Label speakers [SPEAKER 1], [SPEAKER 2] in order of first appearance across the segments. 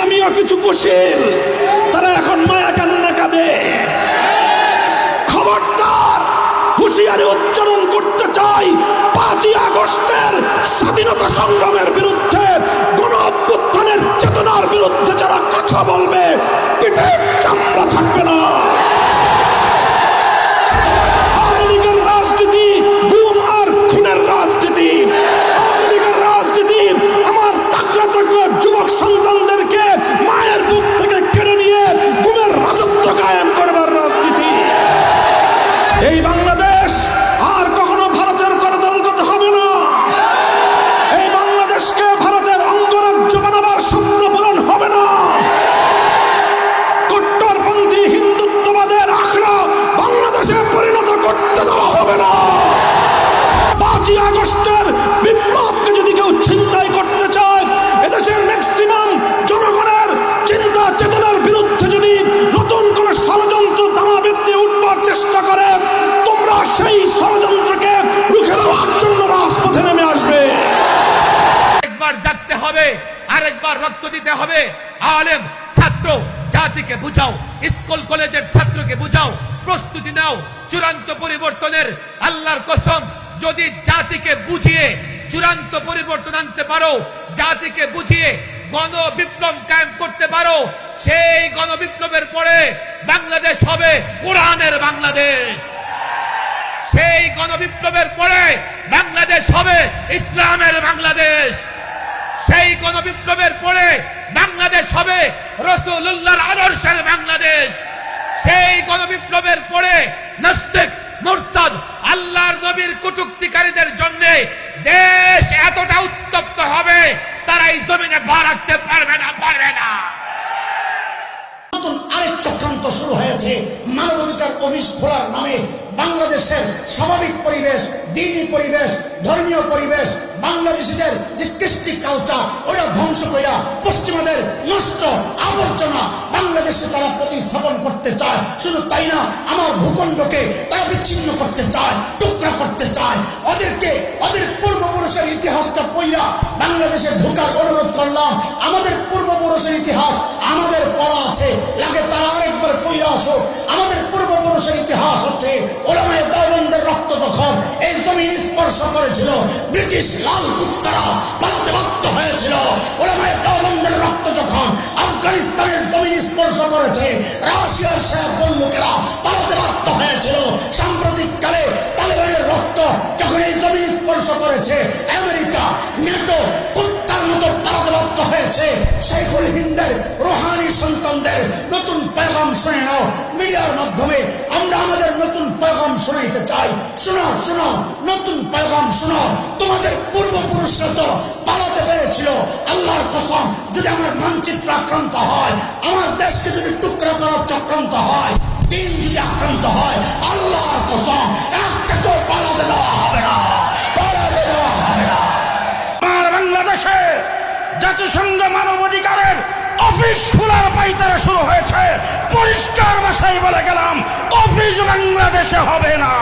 [SPEAKER 1] নামীয় কিছু কুশীল। তারা এখন মায়া কান্না কাঁদে। খবরদার, হুশিয়ারি উচ্চারণ করতে চাই পাঁচই আগস্টের স্বাধীনতা সংগ্রামের বিরুদ্ধে গণ অভ্যুত্থানের চেতনার বিরুদ্ধে যারা কথা বলবে পিঠের আগস্টের বিপ্লবকে যদি কেউ ছিনতাই করতে চায়, এদেশের ম্যাক্সিমাম জনগণের চিন্তা চেতনার বিরুদ্ধে যদি নতুন করে ষড়যন্ত্র দানাবেদ দিয়ে উঠবার চেষ্টা করে, তোমরা সেই ষড়যন্ত্রকে রুখে দেওয়ার জন্য রাজপথে নেমে আসবে।
[SPEAKER 2] একবার জাগতে হবে, আরেকবার রক্ত দিতে হবে। আলেম, ছাত্র, জাতিকে বুঝাও, স্কুল, কলেজের ছাত্রকে বুঝাও, প্রস্তুতি নাও, চূড়ান্ত পরিবর্তনের আল্লাহর কসম যদি জাতিকে বুঝিয়ে চূড়ান্ত পরিবর্তন আনতে পারো, জাতিকে বুঝিয়ে গণ বিপ্লব কায়েম করতে পারো, সেই গণ বিপ্লবের পরে বাংলাদেশ হবে কোরআনের বাংলাদেশ। সেই গণবিপ্লবের পরে বাংলাদেশ হবে ইসলামের বাংলাদেশ। সেই গণবিপ্লবের পরে বাংলাদেশ হবে রসুল্লাহর আদর্শের বাংলাদেশ। সেই গণবিপ্লবের পরে নাস্তিক মুরতাদ আল্লাহর নবীর কটুক্তিকারীদের জন্য দেশ এতটা উত্তপ্ত হবে তারা এই জমিনে পা রাখতে পারবে না পারবে না।
[SPEAKER 3] আরেক চক্রান্ত শুরু হয়েছে। মানবাধিকার অফিস খোলার নামে বাংলাদেশের স্বাভাবিক পরিবেশ, দিনী পরিবেশ, ধর্মীয় পরিবেশ, বাংলাদেশিদের যে কৃষ্টি কালচার ওরা ধ্বংস কইরা পশ্চিমাদের নষ্ট আবর্জনা বাংলাদেশে তারা প্রতিস্থাপন করতে চায়। শুধু তাই না, আমার ভূখণ্ডকে তারা বিচ্ছিন্ন করতে চায়, টুকরা করতে চায়। বাংলাদেশে ঢোকার অনুরোধ করলাম, আমাদের পূর্বপুরুষের ইতিহাস আমাদের পড়া আছে। লাগে তারা আরেকবার পইরা আসো। আমাদের পূর্বপুরুষের ইতিহাস হচ্ছে, ওলামায় দেওবন্দের রক্ত যখন এই জমিন স্পর্শ করেছিল, ব্রিটিশ লাল কুত্তারা পালাতে বাধ্য হয়েছিল। ওলামায় দেওবন্দের রক্ত যখন আফগানিস্তানের জমিন স্পর্শ করেছে, রাশিয়ার শেখ বন্ধুকেরা পালাতে বাধ্য হয়েছিল। সাম্প্রতিক কালে তালেবানের রক্ত যখন স্পর্শ করেছে, আমেরিকা, নেটো, কুত্তার মতো বাধ্য হয়েছে। শেখুল হিন্দের রোহানি সন্তানদের নতুন পেগাম শুনে নাও। মিডিয়ার মাধ্যমে আমরা আমাদের নতুন পেগাম শোনাইতে চাই। শোনো শোনো, নতুন পেগাম শোনো। তোমাদের পূর্বপুরুষরা তো পালাতে পেরেছিল। আল্লাহর কসম, যদি আমার মানচিত্র আক্রান্ত হয়, আমার দেশকে যদি টুকরা করার চক্রান্ত হয়, দিন যদি আক্রান্ত হয়
[SPEAKER 4] মানবাধিকারের অফিস খোলার পাইতারা শুরু হয়েছে। পরিষ্কার ভাষায় বলে গেলাম, অফিস বাংলাদেশে হবে না।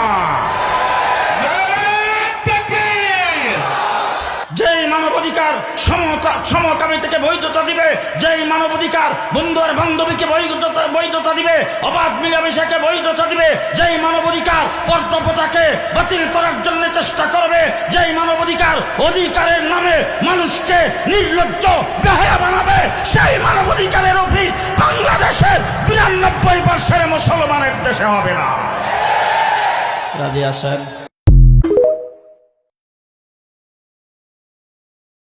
[SPEAKER 4] যেই মানবাধিকার সমতা সমকামিতাকে বৈধতা দিবে, যেই মানবাধিকার বন্ধু আর বান্ধবীকে বৈধতা বৈধতা দিবে, অবাধ মিলামিশাকে বৈধতা দিবে, যেই মানবাধিকার কর্তব্যতাকে বাতিল করার জন্য চেষ্টা করবে, যেই মানবাধিকার অধিকারের নামে মানুষকে নির্লজ্জ, বেহায়া বানাবে সেই মানবাধিকারের অফিস বাংলাদেশের বিরানব্বই পার্সেন্ট মুসলমানের দেশে হবে না।
[SPEAKER 5] রাজি আছেন